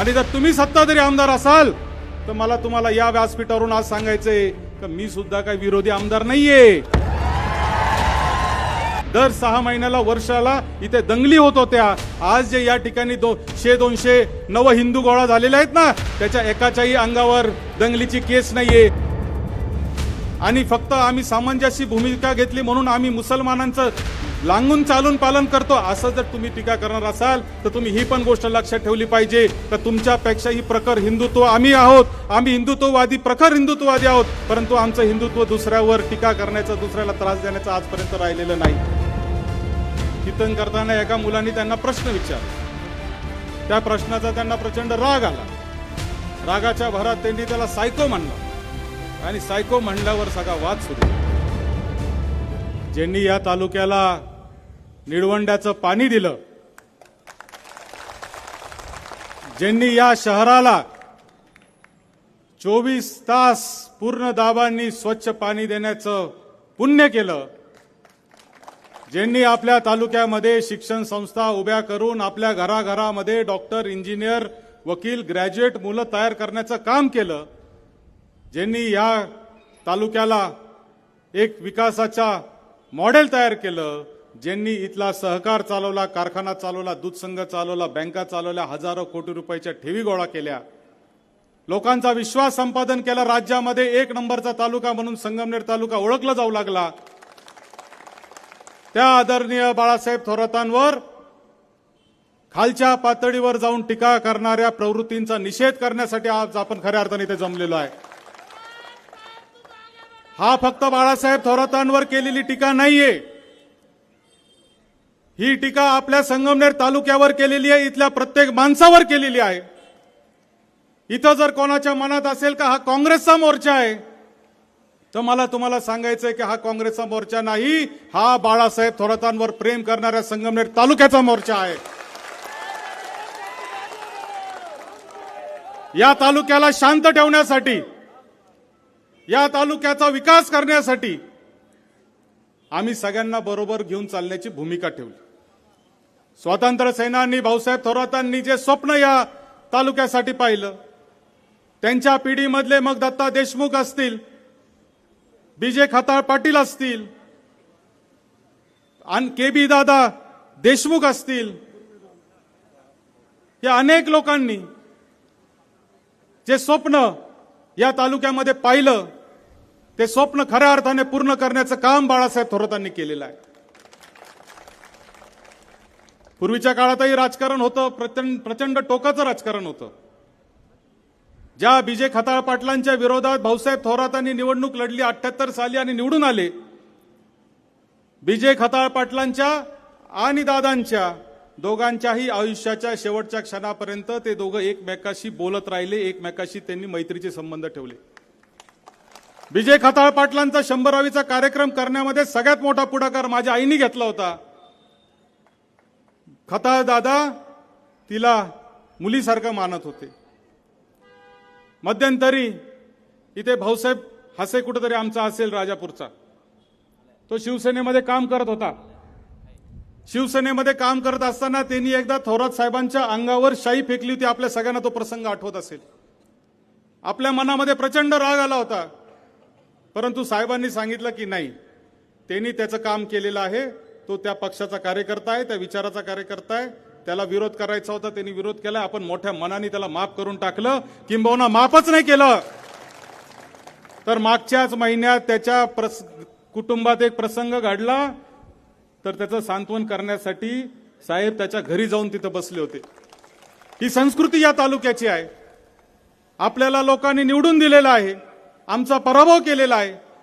आणि जर तुम्ही सत्ताधारी आमदार असाल तर मला तुम्हाला या व्यासपीठावरून आज सांगायचंय तर मी सुद्धा काही विरोधी आमदार नाहीये. दर सहा महिन्याला वर्षाला इथे दंगली होत होत्या. आज जे या ठिकाणी दोनशे दोनशे नव हिंदू गोळा झालेले आहेत ना त्याच्या एकाच्याही अंगावर दंगलीची केस नाहीये. आणि फक्त आम्ही सामंजस्य भूमिका घेतली म्हणून आम्ही मुसलमानांचं लांगून चालून पालन करतो. असं जर तुम्ही टीका करणार असाल तर तुम्ही ही पण गोष्ट लक्षात ठेवली पाहिजे तर तुमच्यापेक्षा ही प्रखर हिंदुत्व आम्ही आहोत. आम्ही हिंदुत्ववादी प्रखर हिंदुत्ववादी आहोत. परंतु आमचं हिंदुत्व दुसऱ्यावर टीका करण्याचं दुसऱ्याला त्रास देण्याचं आजपर्यंत राहिलेलं नाही. कीर्तन करताना एका मुलांनी त्यांना प्रश्न विचारला. त्या प्रश्नाचा त्यांना प्रचंड राग आला. रागाच्या भरात त्यांनी त्याला सायको म्हणलं. आणि सायको म्हणल्यावर सगळा वाद सुरू ज्यांनी या तालुक्याला निळवंड्याचं पाणी दिलं. ज्यांनी या शहराला चोवीस तास पूर्ण दाबांनी स्वच्छ पाणी देण्याचं पुण्य केलं ज्यांनी आपल्या तालुक्यामध्ये शिक्षण संस्था उभ्या करून आपल्या घराघरामध्ये डॉक्टर इंजिनियर वकील ग्रॅज्युएट मुलं तयार करण्याचं काम केलं ज्यांनी या तालुक्याला एक विकासाचा मॉडेल तयार केलं ज्यांनी इथला सहकार चालवला कारखाना चालवला दूध संघ चालवला बँका चालवल्या हजारो कोटी रुपयाच्या ठेवी गोळा केल्या. लोकांचा विश्वास संपादन केला राज्यामध्ये एक नंबरचा तालुका म्हणून संगमनेर तालुका ओळखला जाऊ लागला. त्या आदरणीय बाळासाहेब थोरातांवर खालच्या पातळीवर जाऊन टीका करणाऱ्या प्रवृत्तींचा निषेध करण्यासाठी आज आपण खऱ्या अर्थाने इथे जमलेलो आहे. हा फक्त बाळासाहेब थोरातांवर केलेली टीका नाहीये. ही टीका आपल्या संगमनेर तालुक्यावर केलेली आहे इथल्या प्रत्येक माणसावर केलेली आहे. इथं जर कोणाच्या मनात असेल का हा काँग्रेसचा मोर्चा आहे तर मला तुम्हाला सांगायचंय की हा काँग्रेसचा मोर्चा नाही हा बाळासाहेब थोरातांवर प्रेम करणाऱ्या संगमनेर तालुक्याचा मोर्चा आहे. या तालुक्याला शांत ठेवण्यासाठी या तालुक्याचा विकास करण्यासाठी आम्ही सगळ्यांना बरोबर घेऊन चालण्याची भूमिका ठेवली. स्वातंत्र्य सेनानी भाऊसाहेब थोरातांनी जे स्वप्न या तालुक्यासाठी पाहिलं त्यांच्या पिढीमधले मग दत्ता देशमुख असतील बीजे खाताळ पाटील असतील आणि के बी दादा देशमुख असतील या अनेक लोकांनी जे स्वप्न या तालुक्यामध्ये पाहिलं ते स्वप्न खऱ्या अर्थाने पूर्ण करण्याचं काम बाळासाहेब थोरातांनी केलेलं आहे. पूर्वीच्या काळातही राजकारण होतं प्रचंड प्रचंड टोकाचं राजकारण होतं. ज्या बीजे खताळ पाटलांच्या विरोधात भाऊसाहेब थोरातांनी निवडणूक लढली अठ्याहत्तर साली आणि निवडून आले. बीजे खताळ पाटलांच्या आणि दादांच्या दोघांच्याही आयुष्याच्या शेवटच्या क्षणापर्यंत ते दोघं एकमेकाशी बोलत राहिले एकमेकाशी त्यांनी मैत्रीचे संबंध ठेवले. विजय खताळ पाटलांचा शंभरावीचा कार्यक्रम करण्यामध्ये सगळ्यात मोठा पुढाकार माझ्या आईने घेतला होता. खता दादा तिला मुलीसारखं मानत होते. मध्यंतरी इथे भाऊसाहेब हसे कुठेतरी आमचा असेल राजापूरचा. तो शिवसेनेमध्ये काम करत होता. शिवसेनेमध्ये काम करत असताना त्यांनी एकदा थोरात साहेबांच्या अंगावर शाई फेकली होती. आपल्या सगळ्यांना तो प्रसंग आठवत असेल. आपल्या मनामध्ये प्रचंड राग आला होता. परंतु साहेबांनी सांगितलं की नाही त्यांनी त्याचं काम केलेलं आहे. तो त्या पक्षाचा कार्यकर्ता आहे त्या विचाराचा कार्यकर्ता आहे. त्याला विरोध करायचा होता त्यांनी विरोध केला. आपण मोठ्या मनाने त्याला माफ करून टाकलं. किंबहुना माफच नाही केलं. तर मागच्याच महिन्यात त्याच्या प्रस कुटुंबात एक प्रसंग घडला. तर त्याचं सांत्वन करण्यासाठी साहेब त्याच्या घरी जाऊन तिथं बसले होते. ही संस्कृती या तालुक्याची आहे. आपल्याला लोकांनी निवडून दिलेला आहे. आमचा पराभव केलेला आहे.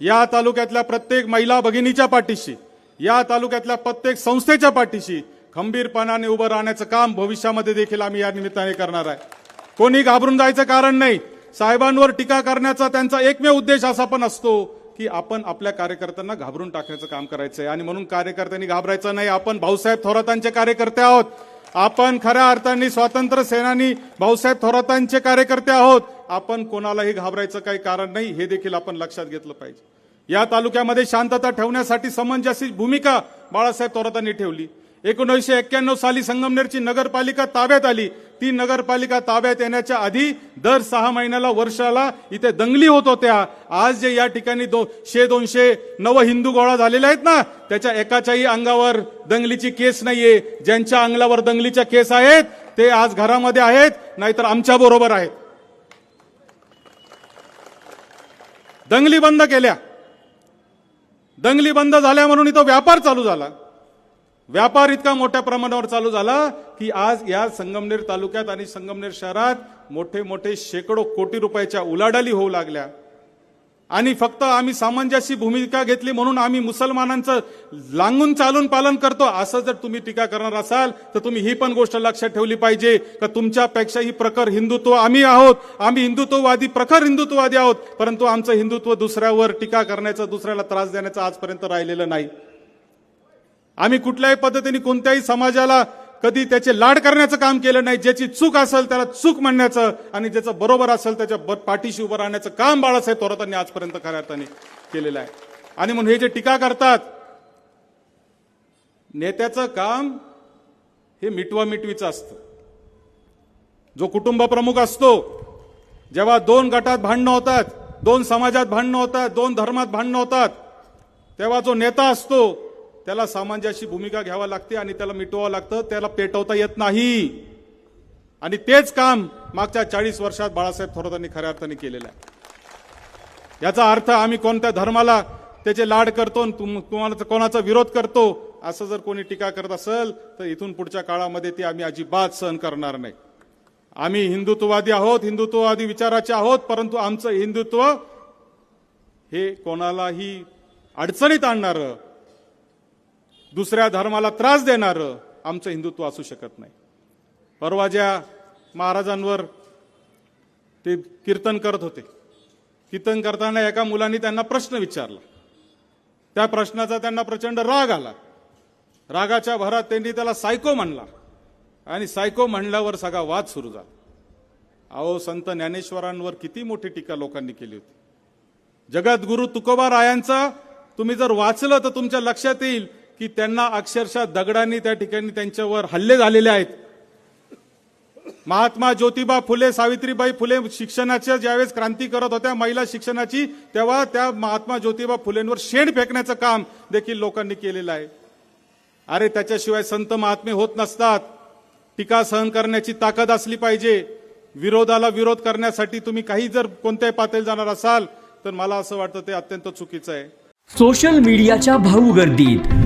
या तालुक्यातल्या प्रत्येक महिला भगिनीच्या पाठीशी या तालुक्यातल्या प्रत्येक संस्थेच्या पाठीशी खंबीरपणाने उभं राहण्याचं काम भविष्यामध्ये देखील आम्ही या निमित्ताने करणार आहे. कोणी घाबरून जायचं कारण नाही. साहेबांवर टीका करण्याचा त्यांचा एकमेव उद्देश असा पण असतो की आपण आपल्या कार्यकर्त्यांना घाबरून टाकण्याचं काम करायचं आहे आणि म्हणून कार्यकर्त्यांनी घाबरायचं नाही. आपण भाऊसाहेब थोरातांचे कार्यकर्ते आहोत. आपण खऱ्या अर्थाने स्वातंत्र्य सेनानी भाऊसाहेब थोरातांचे कार्यकर्ते आहोत. आपण कोणालाही घाबरायचं काही कारण नाही हे देखील आपण लक्षात घेतलं पाहिजे. या तालुक्यामध्ये शांतता ठेवण्यासाठी समंजसी भूमिका बाळासाहेब थोरातांनी ठेवली. एकोणीसशे एक्क्याण्णव साली संगमनेरची नगरपालिका ताब्यात आली. ती नगरपालिका ताब्यात येण्याच्या आधी दर सहा महिन्याला वर्षाला इथे दंगली होत होत्या. आज जे या ठिकाणी दो शे दोनशे नव हिंदू गोळा झालेले आहेत ना त्याच्या एकाच्याही अंगावर दंगलीची केस नाहीये. ज्यांच्या अंगलावर दंगलीच्या केस आहेत ते आज घरामध्ये आहेत नाहीतर आमच्या बरोबर आहेत. दंगली बंद केल्या. दंगली बंद झाल्या म्हणून इथं व्यापार चालू झाला. व्यापार इतका मोठ्या प्रमाणावर चालू झाला की आज या संगमनेर तालुक्यात आणि संगमनेर शहरात मोठे मोठे शेकडो कोटी रुपयाच्या उलाढाली होऊ लागल्या. आणि फक्त आम्ही सामंजस्य भूमिका घेतली म्हणून आम्ही मुसलमानांचं लांगून चालून पालन करतो असं जर तुम्ही टीका करणार असाल तर तुम्ही ही पण गोष्ट लक्षात ठेवली पाहिजे का तुमच्यापेक्षाही प्रखर हिंदुत्व आम्ही आहोत. आम्ही हिंदुत्ववादी प्रखर हिंदुत्ववादी आहोत परंतु आमचं हिंदुत्व दुसऱ्यावर टीका करण्याचं दुसऱ्याला त्रास देण्याचं आजपर्यंत राहिलेलं नाही. आम्ही कुठल्याही पद्धतीने कोणत्याही समाजाला कधी त्याचे लाड करण्याचं काम केलं नाही. ज्याची चूक असेल त्याला चूक म्हणण्याचं आणि ज्याचं बरोबर असेल त्याच्या पाठीशी उभं राहण्याचं काम बाळासाहेब थोरातांनी आजपर्यंत खऱ्या अर्थाने केलेलं आहे. आणि म्हणून हे जे टीका करतात नेत्याचं काम हे मिटवा मिटवीचं असतं. जो कुटुंब प्रमुख असतो जेव्हा दोन गटात भांडणं होतात दोन समाजात भांडणं होतात दोन धर्मात भांडणं होतात तेव्हा जो नेता असतो त्याला सामंजस्य भूमिका घ्यावा लागते आणि त्याला मिटवावं लागतं त्याला पेटवता येत नाही. आणि तेच काम मागच्या चाळीस वर्षात बाळासाहेब थोरातांनी खऱ्या अर्थाने केलेलं आहे. याचा अर्थ आम्ही कोणत्या धर्माला त्याचे लाड करतो आणि तुम- तुम्हाला कोणाचा विरोध करतो असं जर कोणी टीका करत असेल तर इथून पुढच्या काळामध्ये ती आम्ही अजिबात सहन करणार नाही. आम्ही हिंदुत्ववादी आहोत हिंदुत्ववादी विचाराचे आहोत परंतु आमचं हिंदुत्व हे कोणालाही अडचणीत आणणारं दुसऱ्या धर्माला त्रास देणारं आमचं हिंदुत्व असू शकत नाही. परवा ज्या महाराजांवर ते कीर्तन करत होते कीर्तन करताना एका मुलांनी त्यांना प्रश्न विचारला. त्या प्रश्नाचा त्यांना प्रचंड राग आला. रागाच्या भरात त्यांनी त्याला सायको म्हणला आणि सायको म्हणल्यावर सगळा वाद सुरू झाला. अहो संत ज्ञानेश्वरांवर किती मोठी टीका लोकांनी केली होती. जगद्गुरु तुकोबा रायांचा तुम्ही जर वाचलं तर तुमच्या लक्षात येईल की त्यांना अक्षरशः दगडांनी त्या ठिकाणी त्यांच्यावर हल्ले झालेले आहेत. महात्मा ज्योतिबा फुले सावित्रीबाई फुले शिक्षणाच्या ज्यावेळेस क्रांती करत होत्या महिला शिक्षणाची तेव्हा त्या महात्मा ज्योतिबा फुलेंवर शेण फेकण्याचं काम देखील लोकांनी केलेलं आहे. अरे त्याच्याशिवाय संत महात्मे होत नसतात. टीका सहन करण्याची ताकद असली पाहिजे. विरोधाला विरोध करण्यासाठी तुम्ही काही जर कोणत्याही पातळी जाणार असाल तर मला असं वाटतं ते अत्यंत चुकीचं आहे. सोशल मीडियाच्या भाऊ गर्दीत.